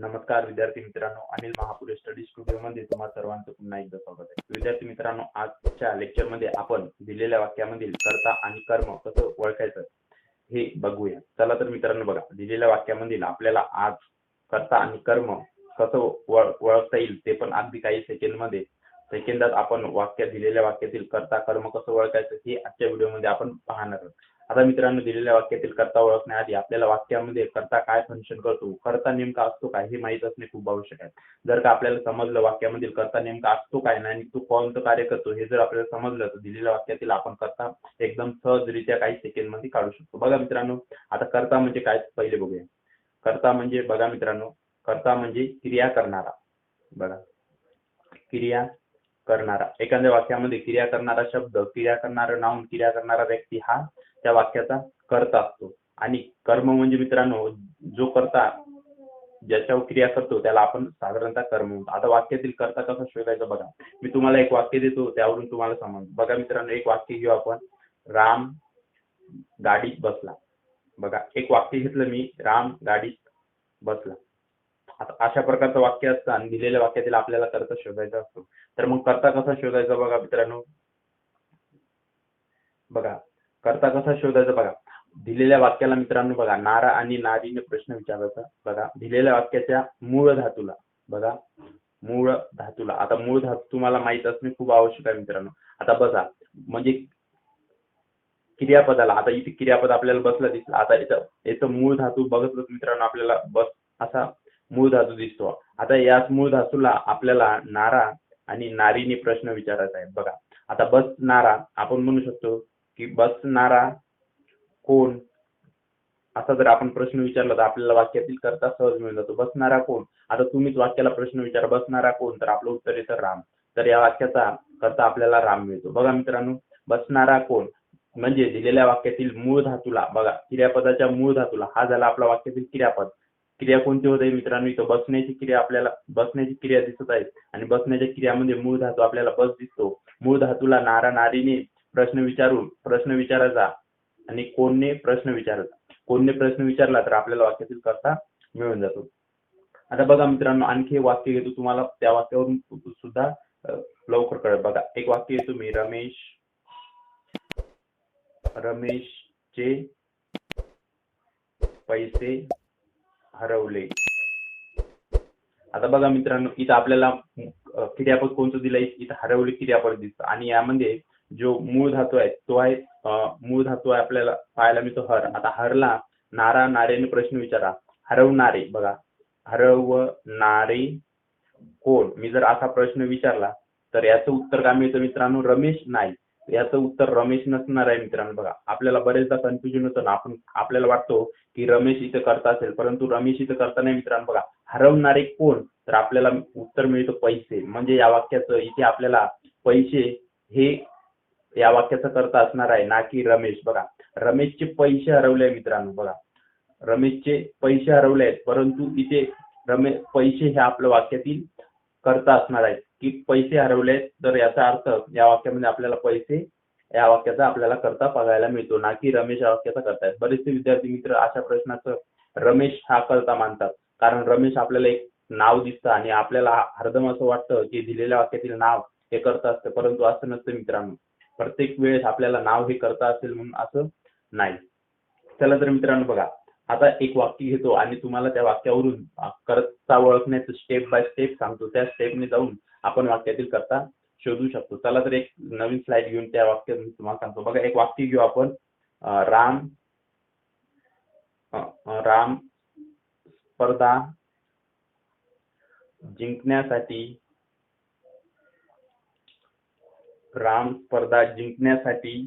नमस्कार विद्यार्थी मित्रांनो अनिल महापुरे स्टडी स्टुडिओ मध्ये तुम्हा सर्वांचं पुन्हा एकदा स्वागत आहे. विद्यार्थी मित्रांनो आजच्या लेक्चरमध्ये आपण दिलेल्या वाक्यामधील कर्ता आणि कर्म कसं ओळखायचं हे बघूया. चला तर मित्रांनो बघा दिलेल्या वाक्यामधील आपल्याला आज कर्ता आणि कर्म कसं ओळखता येईल ते पण अगदी काही सेकंडमध्ये. सेकंदात आपण वाक्य दिलेल्या वाक्यातील कर्ता कर्म कसं ओळखायचं हे आजच्या व्हिडिओमध्ये आपण पाहणार आहोत. आता मित्रांनो दिलेल्या वाक्यातील कर्ता ओळखण्याआधी आपल्याला वाक्यामध्ये कर्ता काय फंक्शन करतो कर्ता नेमका असतो काय हे माहीत असणे खूप आवश्यक आहे. जर का आपल्याला समजलं वाक्यामधील कर्ता नेमका असतो काय आणि तो कोणतं कार्य करतो हे जर आपल्याला समजलं तर दिलेल्या वाक्यातील आपण कर्ता एकदम सहजरित्या काही सेकंडमध्ये काढू शकतो. बघा मित्रांनो आता कर्ता म्हणजे काय? पहिले बघूया. कर्ता म्हणजे बघा मित्रांनो कर्ता म्हणजे क्रिया करणारा. बघा. क्रिया करणारा. एखाद्या वाक्यामध्ये क्रिया करणारा शब्द क्रिया करणारा नाऊन क्रिया करणारा व्यक्ती हा त्या वाक्याचा कर्ता असतो. आणि कर्म म्हणजे मित्रांनो जो कर्ता ज्याच्यावर क्रिया करतो त्याला आपण साधारणतः कर्म म्हणतो. आता वाक्यातील कर्ता कसा शोधायचा बघा. मी तुम्हाला एक वाक्य देतो त्यावरून तुम्हाला समज बघा मित्रांनो एक वाक्य घेऊ आपण. राम गाडीत बसला. बघा एक वाक्य घेतलं मी. राम गाडीत बसला. आता अशा प्रकारचं वाक्य असतं आणि दिलेल्या वाक्यातील आपल्याला कर्ता शोधायचा असतो. तर मग कर्ता कसा शोधायचा बघा मित्रांनो. बघा करता कसा शोधायचा बघा. दिलेल्या वाक्याला मित्रांनो बघा नारा आणि नारीने प्रश्न विचारायचा. बघा दिलेल्या वाक्याच्या मूळ धातूला बघा मूळ धातूला. आता मूळ धातू तुम्हाला माहीत असणे खूप आवश्यक आहे मित्रांनो. आता बघा म्हणजे क्रियापदाला आता इथे क्रियापद आपल्याला बसला दिसला. आता इथं याचं मूळ धातू बघतच मित्रांनो आपल्याला बस असा मूळ धातू दिसतो. आता याच मूळ धातूला आपल्याला नारा आणि नारीने प्रश्न विचारायचा आहे. बघा आता बस नारा आपण म्हणू शकतो की बसणारा कोण? असा जर आपण प्रश्न विचारला तर आपल्याला वाक्यातील करता सहज मिळून जातो. बसणारा कोण? आता तुम्हीच वाक्याला प्रश्न विचारा. बसणारा कोण? तर आपलं उत्तर येतं राम. तर या वाक्याचा करता आपल्याला राम मिळतो. बघा मित्रांनो बसणारा कोण? म्हणजे दिलेल्या वाक्यातील मूळ धातूला. बघा क्रियापदाच्या मूळ धातूला. हा झाला आपला वाक्यातील क्रियापद. क्रिया कोणती होते मित्रांनो? इथं बसण्याची क्रिया आपल्याला बसण्याची क्रिया दिसत आहे. आणि बसण्याच्या क्रियामध्ये मूळ धातू आपल्याला बस दिसतो. मूळ धातूला नारा नारीने प्रश्न विचारून प्रश्न विचारायचा आणि कोणने प्रश्न विचारायचा कोणने प्रश्न विचारला तर आपल्याला वाक्यातील करता मिळून जातो. आता बघा मित्रांनो आणखी एक वाक्य घेतो तुम्हाला. त्या वाक्यावरून सुद्धा लवकर कळत बघा एक वाक्य घेतो मी. रमेश रमेशचे पैसे हरवले. आता बघा मित्रांनो इथं आपल्याला अं, क्रियापद कोणतं दिलं इथं हरवले क्रियापद दिसतं? आणि यामध्ये जो मूळ धातू आहे तो आहे मूळ धातू आहे आपल्याला पाहायला मिळतो हर. आता हरला नारा नारेने प्रश्न विचारा. हरवणारे बघा. हरवणारे कोण? मी जर असा प्रश्न विचारला तर याचं उत्तर काय मिळतं मित्रांनो? रमेश नाही याचं उत्तर रमेश नसणार आहे मित्रांनो बघा. आपल्याला बरेचदा कन्फ्युजन होतं ना. आपण आपल्याला वाटतो की रमेश इथं करता असेल परंतु रमेश इथं करता नाही मित्रांनो बघा. हरवणारे कोण? तर आपल्याला उत्तर मिळतं पैसे. म्हणजे या वाक्याचं इथे आपल्याला पैसे हे या वाक्याचा करता असणार आहे ना की रमेश. बघा रमेशचे पैसे हरवले मित्रांनो बघा. रमेशचे पैसे हरवले आहेत परंतु इथे रमेश पैसे हे आपल्या वाक्यातील करता असणार आहेत. की पैसे हरवले आहेत तर याचा अर्थ या वाक्यामध्ये आपल्याला पैसे या वाक्याचा आपल्याला करता बघायला मिळतो ना की रमेश या वाक्याचा करता आहेत बरेचसे विद्यार्थी मित्र अशा प्रश्नाचं रमेश हा करता मानतात. कारण रमेश आपल्याला एक नाव दिसतं आणि आपल्याला हरदम असं वाटतं की दिलेल्या वाक्यातील नाव हे करता असतं परंतु असं नसतं मित्रांनो. प्रत्येक वेळेस आपल्याला नाव हे करता असेल म्हणून असं नाही. चला तर मित्रांनो बघा आता एक वाक्य घेतो आणि तुम्हाला त्या वाक्यावरून करता कर्ता ओळखण्याचं स्टेप बाय स्टेप सांगतो. त्या स्टेपने जाऊन आपण वाक्यातील कर्ता शोधू शकतो. चला तर एक नवीन स्लाइड घेऊन त्या वाक्यात तुम्हाला सांगतो. बघा एक वाक्य घेऊ आपण. राम राम स्पर्धा जिंकण्यासाठी राम स्पर्धा जिंकण्यासाठी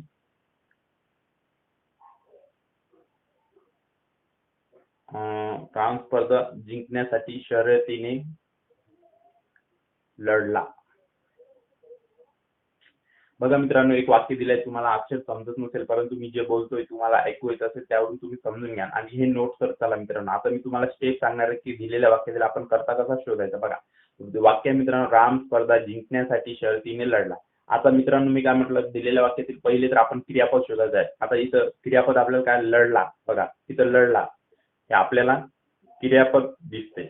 राम स्पर्धा जिंकण्यासाठी शर्यतीने लढला. बघा मित्रांनो एक वाक्य दिलंय तुम्हाला अक्षर समजत नसेल परंतु मी जे बोलतोय तुम्हाला ऐकू येत असेल त्यावरून तुम्ही समजून घ्या. आणि हे नोट करत चला मित्रांनो. आता मी तुम्हाला स्टेप सांगणार आहे की दिलेल्या वाक्यातील आपण करता कसा शोधायचा बघा. वाक्य मित्रांनो राम स्पर्धा जिंकण्यासाठी शर्यतीने लढला. आता मित्रांनो मी काय म्हटलं दिलेल्या वाक्यातील पहिले तर आपण क्रियापद शोधायचं आहे. आता इथं क्रियापद आपल्याला काय लढला? बघा इथं लढला. हे आपल्याला क्रियापद दिसते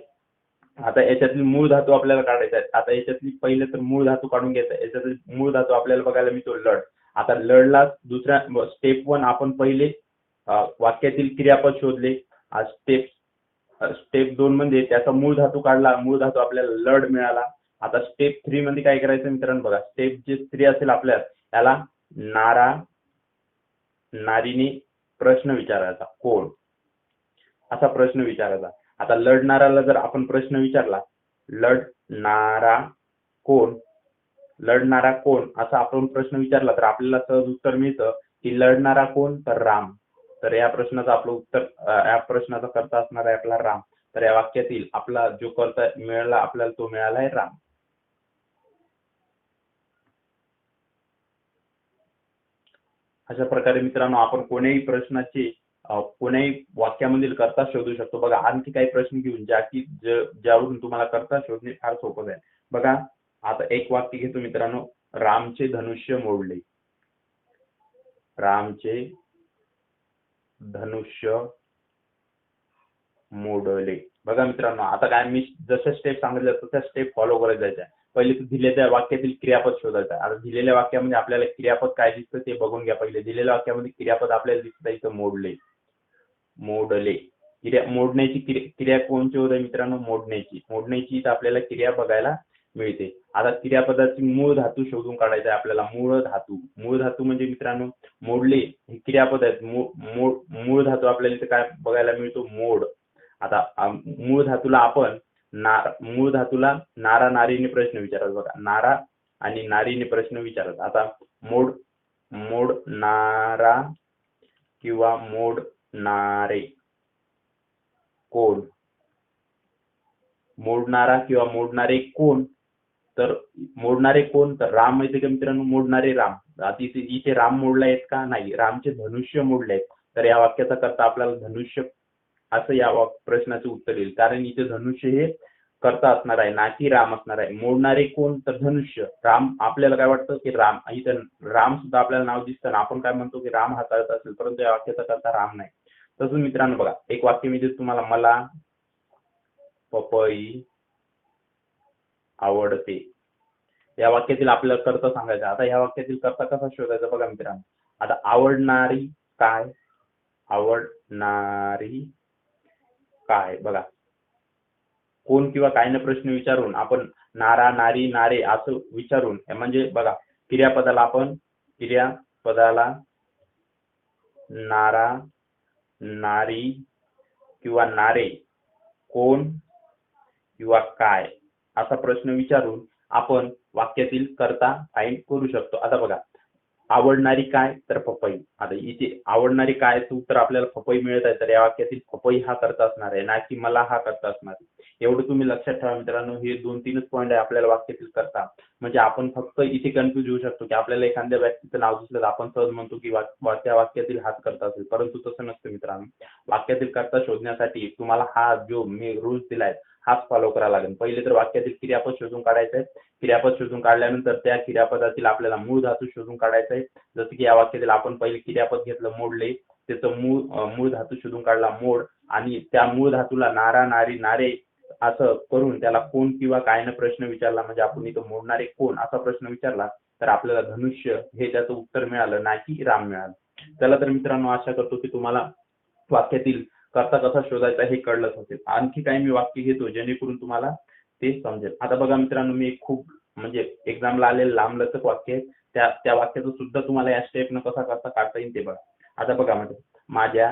आता याच्यातली मूळ धातू आपल्याला काढायचा आहे. आता याच्यातली पहिले तर मूळ धातू काढून घ्यायचा आहे. याच्यातली मूळ धातू आपल्याला बघायला मिळतो लढ. आता लढला दुसऱ्या स्टेप वन आपण पहिले वाक्यातील क्रियापद शोधले. स्टेप स्टेप दोन म्हणजे त्याचा मूळ धातू काढला. मूळ धातू आपल्याला लढ मिळाला. आता स्टेप थ्री मध्ये काय करायचं मित्रांनो बघा. स्टेप जे थ्री असेल आपल्या त्याला नारा नारीने प्रश्न विचारायचा. कोण? असा प्रश्न विचारायचा. आता लढणाऱ्याला जर आपण प्रश्न विचारला लढणारा कोण? लढणारा कोण? असा आपण प्रश्न विचारला तर आपल्याला सहज उत्तर मिळतं की लढणारा कोण? तर राम. तर या प्रश्नाचं आपलं उत्तर या प्रश्नाचा करता असणार आहे आपला राम. तर या वाक्यातील आपला जो करता मिळाला आपल्याला तो मिळाला आहे राम. अशा प्रकारे मित्रांनो आपण कोणीही प्रश्नाची अं, वाक्यामधील करता शोधू शकतो. बघा आणखी काही प्रश्न घेऊन ज्या की ज्यावरून तुम्हाला करता शोधणे फार सोपं जाईल. बघा आता एक वाक्य घेतो मित्रांनो. रामचे धनुष्य मोडले. रामचे धनुष्य मोडले. बघा मित्रांनो आता काय मी जशा स्टेप सांगितल्या तशा स्टेप फॉलो करत जायचं आहे. पहिले तर दिलेल्या वाक्यातील क्रियापद शोधायचं. आहे आता दिलेल्या वाक्यामध्ये आपल्याला क्रियापद काय दिसतं ते बघून घ्या पहिले. दिलेल्या वाक्यामध्ये क्रियापद आपल्याला दिसतं इथं मोडले. मोडले. क्रिया मोडण्याची क्रिया क्रिया कोणची होते मित्रांनो? मोडण्याची. मोडण्याची इथं आपल्याला क्रिया बघायला मिळते. आता क्रियापदाची मूळ धातू शोधून काढायचा आहे आपल्याला. मूळ धातू. मूळ धातू म्हणजे मित्रांनो मोडले हे क्रियापद आहेत. मूळ धातू आपल्याला इथे काय बघायला मिळतो? मोड. आता मूळ धातूला आपण नार मूळ धातूला नारा नारीने प्रश्न विचारत बघा. नारा आणि नारीने प्रश्न विचारत आता मोड मोड नारा किंवा मोड नारे. कोण? मोडणारा किंवा मोडणारे कोण? तर मोडणारे कोण? तर राम माहिती का मित्रांनो? मोडणारे राम. इथे राम मोडले आहेत का? नाही. रामचे धनुष्य मोडले आहेत. तर या वाक्याचा करता आपल्याला धनुष्य असं या प्रश्नाचं उत्तर येईल. कारण इथे धनुष्य हे करता असणार आहे ना की राम असणार आहे. मोडणारे कोण? तर धनुष्य. राम आपल्याला काय वाटतं की राम इथं राम सुद्धा आपल्याला नाव दिसतं ना आपण काय म्हणतो की राम हाताळत असेल परंतु या वाक्याचा करता राम नाही. तसंच मित्रांनो बघा एक वाक्य मी तुम्हाला मला पपई आवडते. या वाक्यातील आपल्याला कर्ता सांगायचं आता या वाक्यातील कर्ता कसा शोधायचा बघा मित्रांनो. आता आवडणारी काय? आवडणारी काय बघा. कोण किंवा काय न प्रश्न विचारून आपण नारा नारी नारे असं विचारून म्हणजे बघा क्रियापदाला आपण क्रियापदाला नारा नारी किंवा नारे कोण किंवा काय असा प्रश्न विचारून आपण वाक्यातील करता फाईंड करू शकतो. आता बघा आवडणारी काय तर पपई. आता इथे आवडणारी काय उत्तर आपल्याला पपई मिळत आहे तर या वाक्यातील पपई हा करता असणार आहे ना की मला हा करता असणार एवढं तुम्ही लक्षात ठेवा मित्रांनो हे दोन तीनच पॉईंट आहे आपल्याला वाक्यातील करता. म्हणजे आपण फक्त इथे कन्फ्युज होऊ शकतो की आपल्याला एखाद्या व्यक्तीचं नाव दिसलं तर आपण सहज म्हणतो की त्या वाक्यातील हाच करता असेल. परंतु तसं नसतं मित्रांनो. वाक्यातील करता शोधण्यासाठी तुम्हाला हा जो मी रूल्स दिलाय हाच फॉलो करावा लागेल. पहिले तर वाक्यातील क्रियापद शोधून काढायचं आहे क्रियापद शोधून काढल्यानंतर त्या क्रियापदातील आपल्याला मूळ धातू शोधून काढायचा आहे जसं की या वाक्यातील आपण पहिले क्रियापद घेतलं मोडले. त्याचं मूळ मूळ धातू शोधून काढला मोड. आणि त्या मूळ धातूला नारा नारी नारे असं करून त्याला कोण किंवा काय न प्रश्न विचारला म्हणजे आपण इथं मोडणारे कोण असा प्रश्न विचारला तर आपल्याला धनुष्य हे त्याचं उत्तर मिळालं नाही की राम मिळालं. चला तर मित्रांनो आशा करतो की तुम्हाला वाक्यातील करता कसा शोधायचा हे कळलंच असेल आणखी काही मी वाक्य घेतो जेणेकरून तुम्हाला ते समजेल. आता बघा मित्रांनो मी खूप म्हणजे एक्झामला आलेलं लांबलचक वाक्य आहे. त्या त्या वाक्याचं सुद्धा तुम्हाला या स्टेपनं कसा करता काढता येईल ते बघा. आता बघा म्हणजे माझ्या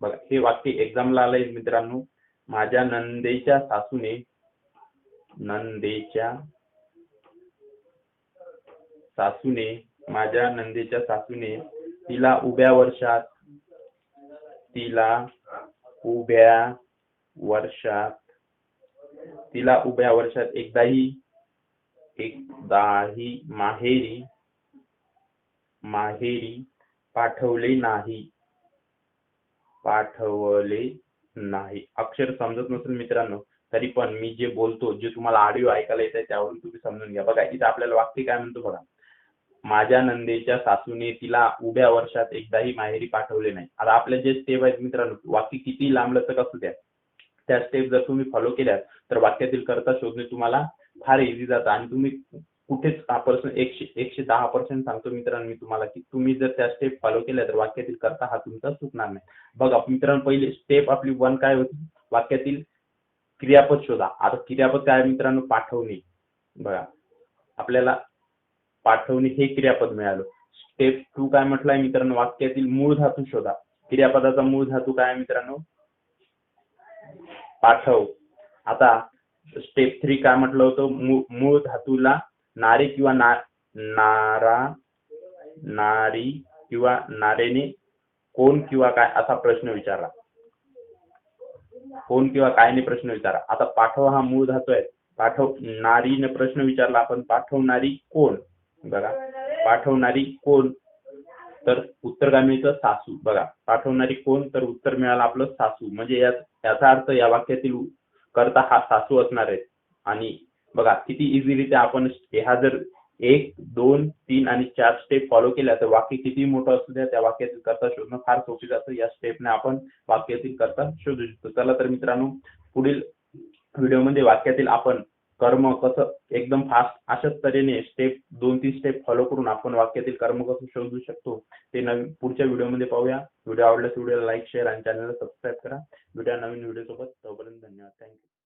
बघा हे वाक्य एक्झामला आलंय मित्रांनो. माझ्या नंदेच्या सासूने नंदेच्या सासूने माझ्या नंदेच्या सासूने तिला उभ्या वर्षात तिला उभ्या वर्षात तिला उभ्या वर्षात एकदाही एकदाही माहेरी माहेरी पाठवले नाही. पाठवले नाही. अक्षर समजत नसेल मित्रांनो तरी पण मी जे बोलतो जे तुम्हाला ऑडिओ ऐकायला येत आहे त्यावरून तुम्ही समजून घ्या. बघा इथं आपल्याला वाक्य काय म्हणतो बघा. माझ्या नंदेच्या सासूने तिला उभ्या वर्षात एकदाही माहेरी पाठवले नाही. आता आपले जे स्टेप आहेत मित्रांनो वाक्य किती लांबलचक असू द्या. त्या स्टेप जर तुम्ही फॉलो केल्या तर वाक्यातील कर्ता शोधणे तुम्हाला फार इझी जातं. आणि तुम्ही कुठेच पर्सेंट एकशे एकशे दहा पर्सेंट सांगतो मित्रांनो मी तुम्हाला की तुम्ही जर त्या स्टेप फॉलो केल्या तर वाक्यातील कर्ता हा तुमचा चुकणार नाही. बघा मित्रांनो पहिली स्टेप आपली वन काय होती? वाक्यातील क्रियापद शोधा. आता क्रियापद काय मित्रांनो? पाठवणे. बघा आपल्याला पाठवणे हे क्रियापद मिळालं. स्टेप टू काय म्हटलंय मित्रांनो? वाक्यातील मूळ धातू शोधा. क्रियापदाचा मूळ धातू काय आहे मित्रांनो? पाठव. आता स्टेप थ्री काय म्हटलं होतं? मूळ मूळ धातूला नारी किंवा ना नारा नारी किंवा नारेने कोण किंवा काय असा प्रश्न विचारला. कोण किंवा कायने प्रश्न विचारा आता पाठव हा मूळ धातू आहे. पाठव नारीने प्रश्न विचारला. आपण पाठवणारी कोण? बघा. पाठवणारी कोण? तर उत्तरगामीचं सासू. बघा पाठवणारी कोण? तर उत्तर मिळालं आपलं सासू. म्हणजे याचा अर्थ या वाक्यातील करता हा सासू असणार आहे. आणि बघा किती इझिरित्या आपण ह्या जर एक दोन तीन आणि चार स्टेप फॉलो केल्या तर वाक्य किती मोठं असू द्या त्या वाक्यातील करता शोधणं फार सोपे जातं. या स्टेपने आपण वाक्यातील करता शोधू शकतो. चला तर मित्रांनो पुढील व्हिडिओमध्ये वाक्यातील आपण कर्म कसं एकदम फास्ट अशाच तऱ्हेने स्टेप दोन तीन स्टेप फॉलो करून आपण वाक्यातील कर्म कसं शोधू शकतो ते नवीन पुढच्या व्हिडिओमध्ये पाहूया. व्हिडिओ आवडल्यास व्हिडिओला लाईक शेअर आणि चॅनलला सबस्क्राईब करा. व्हिडिओ नवीन व्हिडिओ सोबत. तोपर्यंत धन्यवाद. थँक्यू